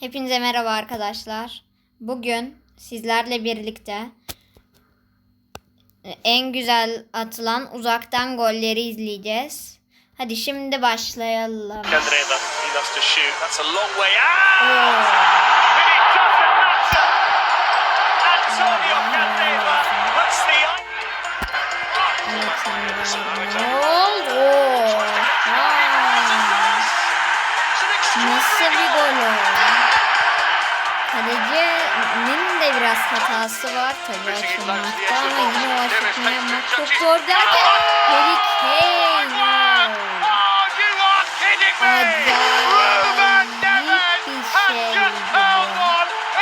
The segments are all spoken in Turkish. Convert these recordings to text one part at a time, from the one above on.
Hepinize merhaba arkadaşlar. Bugün sizlerle birlikte e, en güzel atılan uzaktan golleri izleyeceğiz. Hadi şimdi başlayalım. He Kalecinin de biraz hatası var tabii açılmakta ama yine o aşırtma yapmak çok zor derken Harry Kane. Neves bir şey into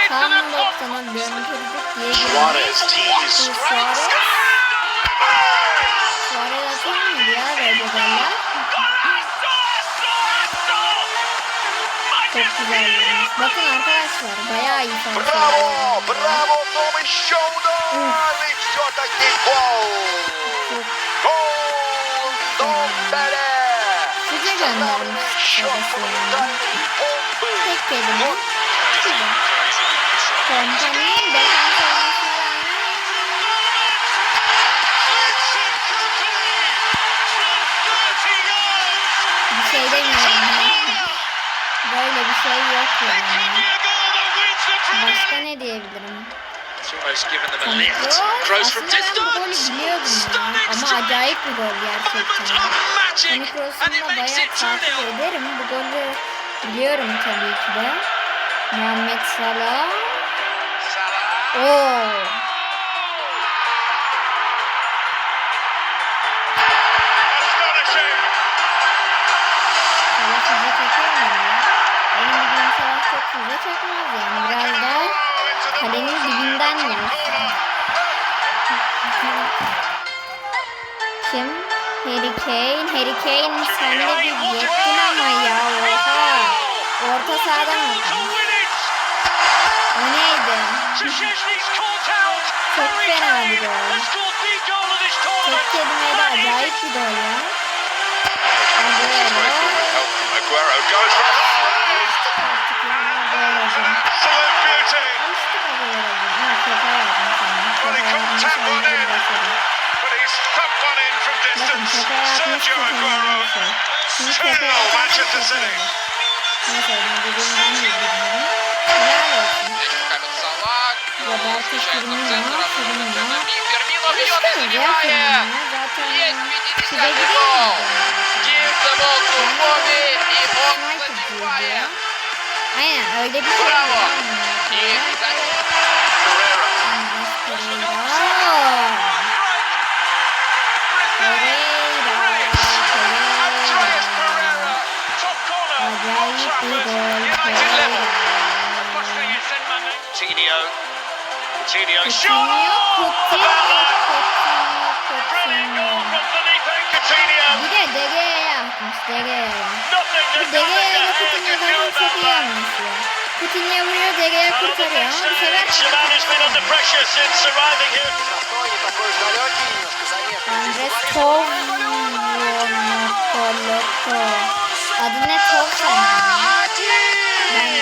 Tam noktanın döndürdük diye Suarez. Bu Suarez. Suarez atıyor muydu ya böyle goller? Çok güzel. Bakın arkadaşlar bayağı iyi fark Bravo! Bravo! Tom Şovdan! Şuradaki gol! Gol! Bir şey demiyorum. Böyle bir şey yok yani. Başka ne diyebilirim? Ama acayip bir gol gerçekten. Toni Kroos'un da bayağı takip 2-0. ederim. Bu golü biliyorum tabii ki de. Muhammed Salah. Salah. Oo. Çok füze çekmez yani. Biraz daha kalenin dibinden vurur. Kim? Harry Kane. Harry Kane sen de bir yettin ama ya. Oha. Orta sahadan atmış. O neydi? Çok fena bir gol. Tek kelimeyle acayip bir gol ya. From Aguero goes for Şimdi yaparsan Manchester City. olur. Ne söyledim dediğimden de bilmiyorum. Helal olsun. Roberto Firmino, Firmino. Alıştınız ya Firmino'ya. Zaten size gidiyor. United'cıydı ya. Aynen öyle bir şey. Bravo. Acayip bir gol. Coutinho. Coutinho. Coutinho. Coutinho. Coutinho. Coutinho Adına çok. Ben.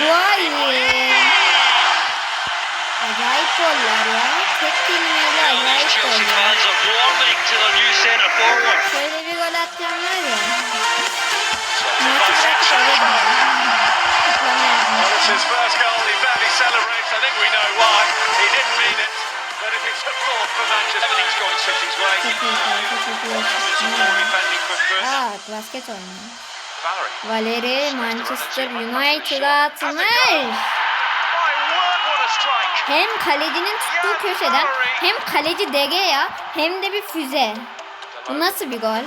Bu ayı. Acayip goller ya. Tek kelimeyle acayip goller. Şöyle bir gol atacağımlar ya. Maçı bırakıp his first goal. He barely celebrates. I think we know why. He didn't mean it. İt's a fourth for Manchester, everything's going City's way. Aa, basket oynuyor. Valeri Manchester United'a atmış. My word, what a strike. Hem kalecinin tuttuğu köşeden hem kaleci De Gea hem de bir füze. Bu nasıl bir gol?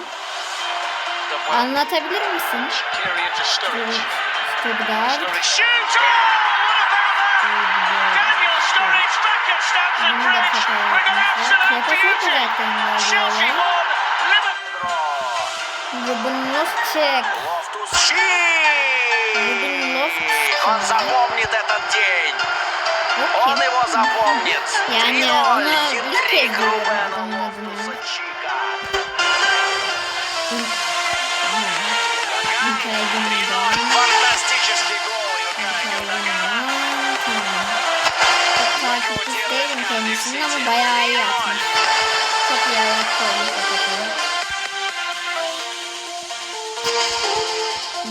Anlatabilir misin? Stuttgart. Bunu da çok oynatmışlar. Kafasını kızaktığında diyorlar. Bugün loft check. Bugün loft check. Он запомнит этот день. Он его запомнит. Yani ona ilk kez görüyorum. Çika. Hikayemi. Takipçisi değilim kendisinin ama bayağı iyi atmış. Çok iyi ayakta olmuş.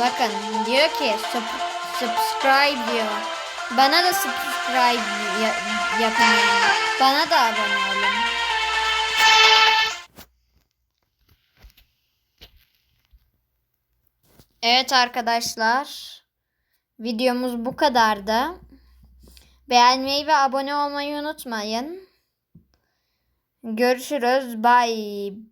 Bakın diyor ki sub- subscribe diyor. Bana da subscribe ya- yapın. Bana da abone olun. Evet arkadaşlar. Videomuz bu kadardı. Beğenmeyi ve abone olmayı unutmayın. Görüşürüz. Bye.